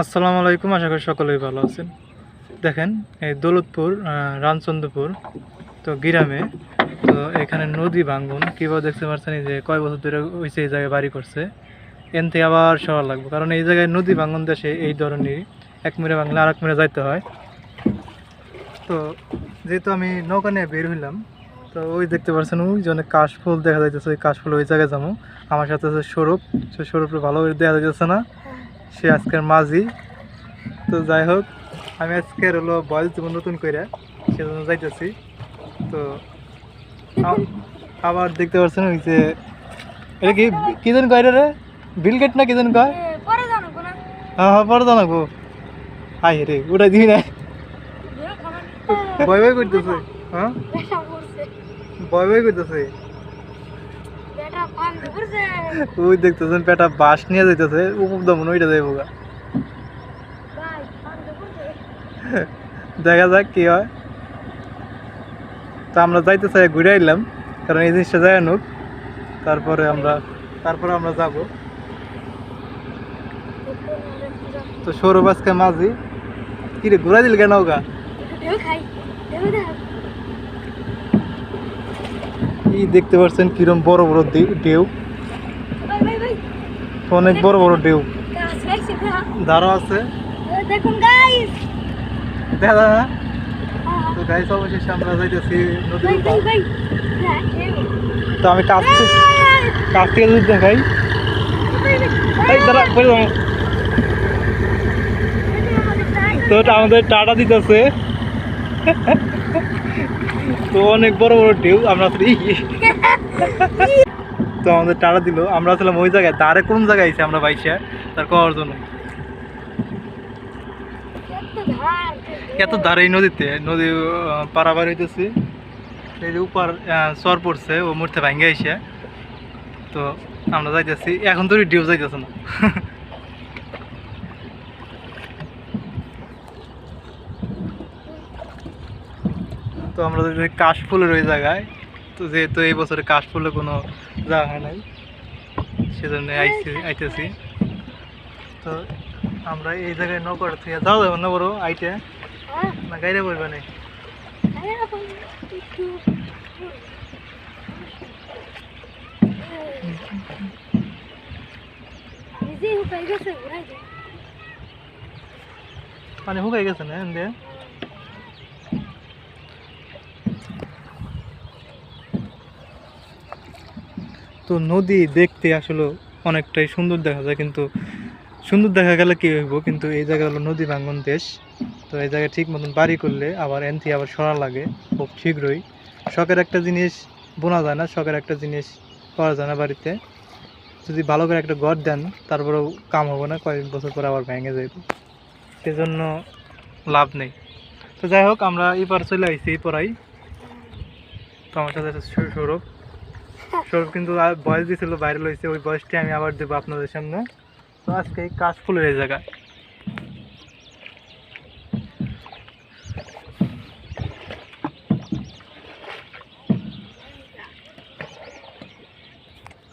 আসসালামু আলাইকুম, আশা করি সকলেই ভালো আছেন। দেখেন, এই দৌলতপুর রামচন্দ্রপুর, তো গ্রামে, তো এখানে নদী ভাঙ্গন কীভাবে দেখতে পাচ্ছেন যে কয় বছর ধরে হয়েছে এই জায়গায় বাড়ি করছে এন থেকে আবার সরা লাগবে। কারণ এই জায়গায় নদী ভাঙ্গন দেশে এই ধরনের এক মিরে বাংলা আর এক মিরে যাইতে হয়। তো যেহেতু আমি নৌকা নিয়ে বের হইলাম, তো ওই দেখতে পাচ্ছেন ওই যে অনেক কাশফুল দেখা যাইতেছে, ওই কাশফুল ওই জায়গায় যাব। আমার সাথে আছে স্বরূপ সে স্বরূপে ভালো দেখা যাইতেছে না। সে আজকের মাঝি। তো যাই হোক আমি আজকের হলো বয়স জীবন নতুন করে সেজন্য যাইতেছি। তো আবার দেখতে পাচ্ছেন ওই যে এটা কি কি জন কয় রে বিল গেট না কি জন কয়? হ্যাঁ হ্যাঁ পরে জানাব। আই রে ওটা দিবি না। ভয় ভয় করতেছে। হ্যাঁ? ভয় ভয় করতেছে। ওই দেখতেছেন পেটা বাস নিয়ে যাইতেছে উপর দমন ওইটা যাইব গা। দেখা যাক কি হয়। তো আমরা যাইতে চাই ঘুরে আইলাম কারণ এই জিনিসটা যায় আনুক তারপরে আমরা তারপরে আমরা যাব। তো সৌরভ আজকে মাঝি। কি রে ঘুরা দিল কেন ওগা খাই কি দেখতে পাচ্ছেন কিরম বড় বড় ঢেউ। অনেক বড় বড় ঢেউ। ধারও আছে। না তো আমরা যাইতেছি তো আমি দেখাই। এই এটা আমাদের টাটা দিতেছে। তো অনেক বড় বড় ঢেউ, আমরা আসলে তো আমাদের টাটা দিল। আমরা আসলাম ওই জায়গায় তারে কোন জায়গায় আইছে আমরা বাইসা তার করার জন্য। এত ধারে এই নদীতে, নদী পারাবার হইতেছে। এই যে উপর চর পড়ছে, ও মুহূর্তে ভাঙ্গে আইসে। তো আমরা যাইতেছি, এখন তো ডিউ যাইতেছে না। তো আমরা কাশফুলের ওই জায়গায় তো যেহেতু এই বছরে কাশফুলে কোনো যাওয়া হয় নাই সেজন্য আইছি আইতেছি। তো আমরা এই জায়গায় নৌকাটা থেকে যাওয়া যাবে না বড় আইটে না গাইরে বলবে না নিজে উপায় গেছে ঘুরাই দে। মানে হুকাই গেছে না তো নদী দেখতে আসলে অনেকটাই সুন্দর দেখা যায়, কিন্তু সুন্দর দেখা গেলে কী হইব? কিন্তু এই জায়গা হলো নদী ভাঙ্গন দেশ। তো এই জায়গায় ঠিক মতন বাড়ি করলে আবার এনথি আবার সরা লাগে খুব শীঘ্রই। শখের একটা জিনিস বোনা যায় না, শখের একটা জিনিস করা যায় না বাড়িতে। যদি ভালো করে একটা ঘর দেন, তারপরেও কাম হবে না, কয়েক বছর পরে আবার ভেঙে যাইব। সেজন্য লাভ নেই। তো যাই হোক, আমরা এই পার চলে আসছি এই পরাই তো আমার সাথে সৌরভ। সৌরভ কিন্তু বয়স দিয়েছিল বাইরে লইছে ওই বয়সটি আমি আবার দেবো আপনাদের সামনে। তো আজকে এই কাজ কাশফুলের এই জায়গায়।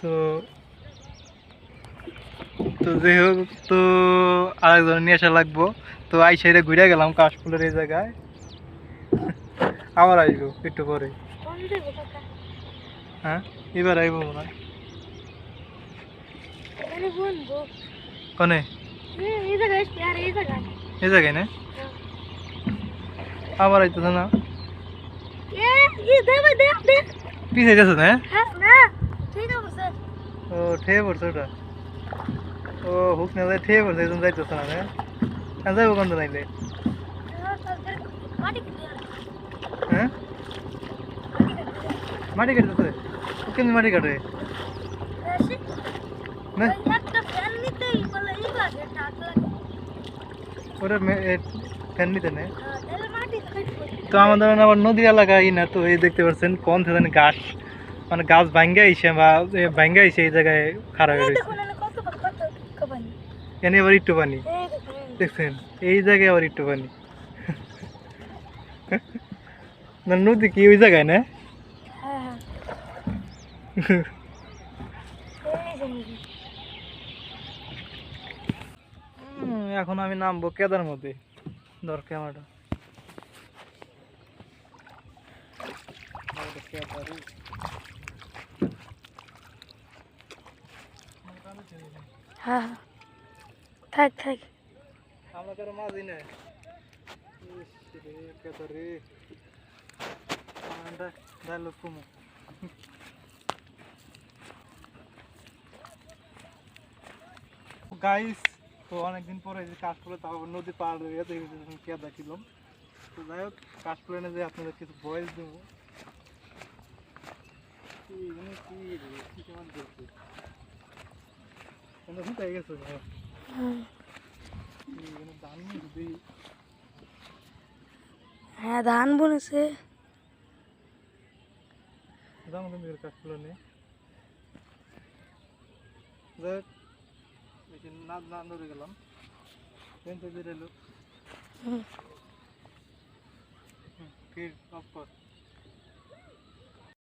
তো তো যাই হোক, তো আরেকজন নিয়ে আসা লাগবো। তো আই সাইডে ঘুরে গেলাম কাশফুলের এই জায়গায়। আবার আসব, একটু পরে। হ্যাঁ? এবার আইবো মনে হয়। কনে এই জায়গায় না? আবার আইতেছে না? পিছিয়ে গেছে না হ্যাঁ ও ঠেয়ে পড়ছে ওটা। ও হুক না যায় ঠেয়ে পড়ছে একদম যাইতেছে না হ্যাঁ হ্যাঁ যাইবো কোন নাইলে কেটে হ্যাঁ? মাটি কাটতেছে ও কেমনি মাটি কাটে। ওটা ফ্যান নিতে নেই তো আমাদের আবার নদী এলাকায় না তো এই দেখতে পাচ্ছেন কোন থেকে গাছ মানে গাছ ভাঙ্গা আইসে বা ভাঙ্গা আইসে এই জায়গায় খারাপ হয়ে রয়েছে। কবানি এনে আবার একটু পানি। দেখছেন এই জায়গায় আবার একটু পানি। না নদী কি ওই জায়গায় না? হ্যাঁ এখন আমি নামবো কেদার মধ্যে। ধর ক্যামেরাটা। হ্যাঁ হ্যাঁ। থাক থাক। আমরা কারও মাঝি নেই। রে কেদার রে। আমরা ডায়লগ কমো। গাইস তো অনেকদিন পরে যে কাশফুলে তাও নদী পার হয়ে দেখেছি কে দেখিলাম তো যাই হোক কাশফুলে এনে যে আপনাদের কিছু ভয়েস দেবো। মানে হ্যাঁ। ধান দাম তুমি কাশফুলে নিয়ে যাই হোক বেশি না না ধরে গেলাম। Train hmm. হুম, অফ কর